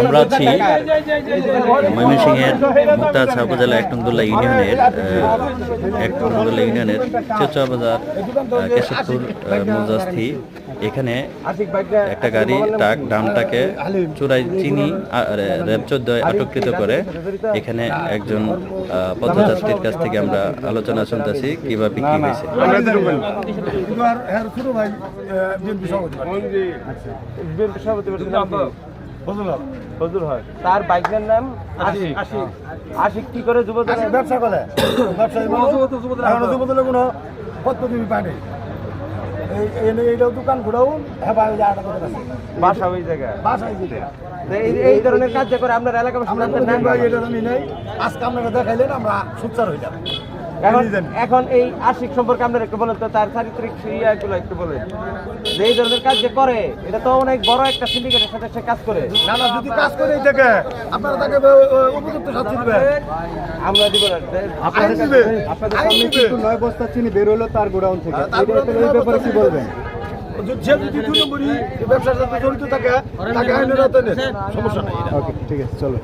আমরা আছি ময়মনসিংহের মুক্তাগাছা উপজেলা এক নংদুল্লা ইউনিয়নের এক নংদুল্লা ইউনিয়নের চেচুয়া বাজার কেশবপুর মৌজাস্থি। এখানে একটা গাড়ি ট্রাক ডামটাকে চূড়াই চিনি র্যাব চোদ্দয় আটককৃত করে। এখানে একজন আহ, পথযাত্রীর কাছ থেকে আমরা আলোচনা শুনতেছি কীভাবে বিক্রি হয়েছে। সভাপতি। ফজলুল তার বাইকের নাম আশিক। আশিক। কি করে যুব ব্যবসা করে। কোনো পায় এইটাও দোকান ঘুরাও হ্যাঁ বাসা ওই জায়গায়। এই- ধরনের কাজ করে আপনার এলাকাবাসী আমরা? জানি নাই। আজকে আপনারা দেখাইলেন আমরা সুচার হইলাম। এখন এখন এই আশিক সম্পর্কে আপনার একটু বলেন তো তার চারিত্রিক ইয়াগুলো একটু বলেন। যে এই ধরনের কাজ যে করে এটা তো অনেক বড় একটা সিন্ডিকেটের সাথে সে কাজ করে। না না যদি কাজ করে এই থেকে আপনারা তাকে উপযুক্ত শাস্তি দিবেন। আমরা দিব না আইন দিবে। আইন দিবে। নয় বস্তা চিনি বের হলো তার গোডাউন থেকে। এই ব্যাপারে কি বলবেন? যে যদি দুই নম্বরই ব্যবসার সাথে জড়িত থাকে তাকে আইনের আওতায় সমস্যা নেই। ওকে ঠিক আছে চলো।